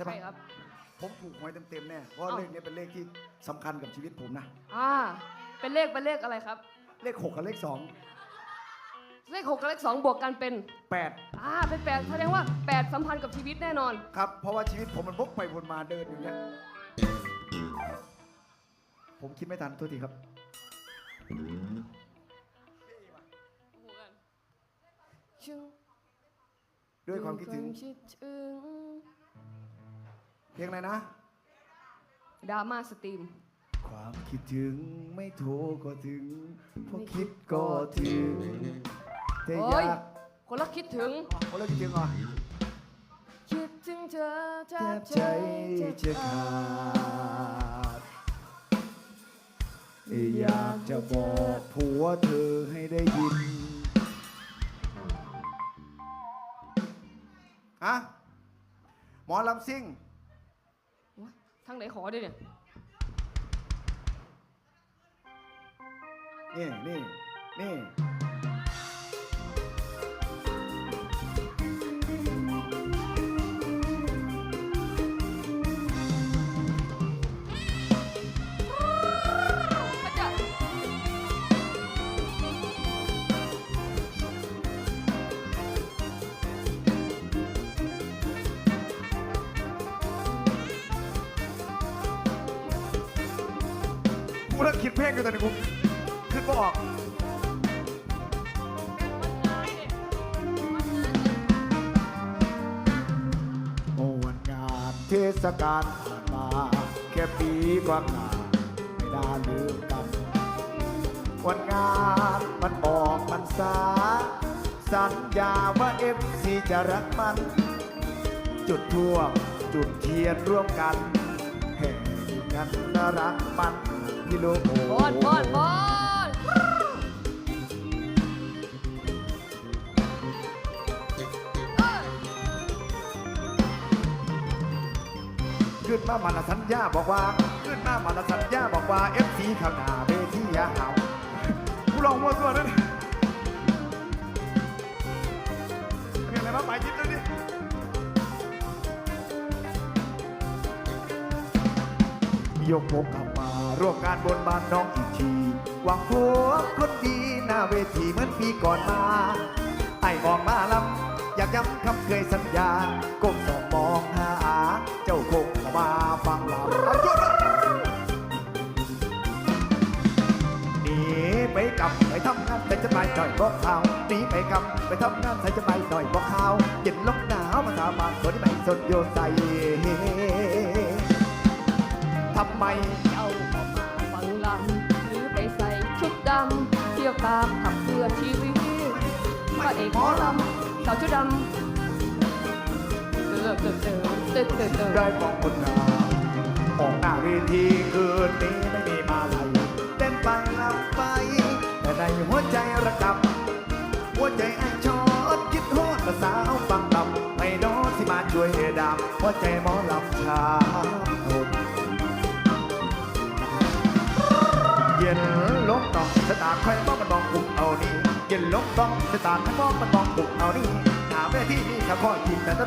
ช่ปะใช่ครับ ผมถูกหวยเต็มๆแน่เพราะเอ้าเลขนี้เป็นเลขที่สำคัญกับชีวิตผมนะอ่า เป็นเลขเป็นเลขอะไรครับ เลขหกกับเลขสองเลขหกกับเลขสองบวกกันเป็น แปดอ่า เป็นแปดแสดงว่าแปดสัมพันธ์กับชีวิตแน่นอน ครับเพราะว่าชีวิตผมมันวกไปวนมาเดินอยู่เนี่ยผมคิดไม่ทันโทษทีครับ ด้วยความคิดถึงคิดถึงเพ ลงอะไรนะ ดราม่าสตรีม ความคิดถึงไม่โทรก็ถึงพอคิดก็ถึงแต่อโอ้ยยากคนละคิดถึงคนละคิดถึงเหรอคิดถึงเธอแทแทบบใจใจจะขาดอยากจะบอกผัวเธอให้ได้ยินอะหมอลำซิ่ง ทางไหนขอด้วยเนี่ย นี่นี่นี่ กูเลิกคิดเพลงกันตอนนี้กูขึ้นมาออกโอ้วันงานเทศกาลผ่านมาแค่ปีกว่างานไม่น่าลืมกัน วันงานมันบอกมันสาสัญญาว่าเอฟซีจะรักมัน จุดทั่วจุดเทียนร่วมกันแห่งกันน่ารักมัน พี่โลโบอลบอลบอลขึ้นมามันละสัญญาบอกว่า ขึ้นมามันละสัญญาบอกว่าเอฟซีข้างหน้าเวทีอยาเห่ากูลองมัวตัวนั่นเพลงอะไรมาไปยิ้มเลยดิยกพกกลับมา ร่วมงานบนบานน้องอีกทีหวังพบคนดีหน้าเวทีเหมือนปีก่อนมา ไอ้บอกมาลำอยากย้ำคำเคยสัญญาก้มสองมองหาเจ้าคงมาฟังลำเอาจุดหนีไปกำไปทำงานแต่จะไปหน่อยบอกข่าวหนีไปกำไปทำงานแต่จะไปหน่อยบอกข่าวเย็นลมหนาวมาสาบานคนที่ไม่สนโยใส่ทำไม ตามขับเพื่อชีวิตพระเอกหมอลำสาวชุดดำเติร์ดเติร์ดเติร์เติร์เติร์เติร์ได้มองคนงามออกหน้าเวทีคืนนี้ไม่มีมาลัยเต้นไปลำไป แต่ในหัวใจระกำหัวใจไอ้ชอดคิดโทษภาษาวฟังลำไม่น้อที่มาช่วยดำหัวใจหมอลำชา ลงต้องจะตาร์ใครบ้องมันมองบุกเอานี่หาแม่ที่นี่ข้าข้อยกินแต่ตั้งแต่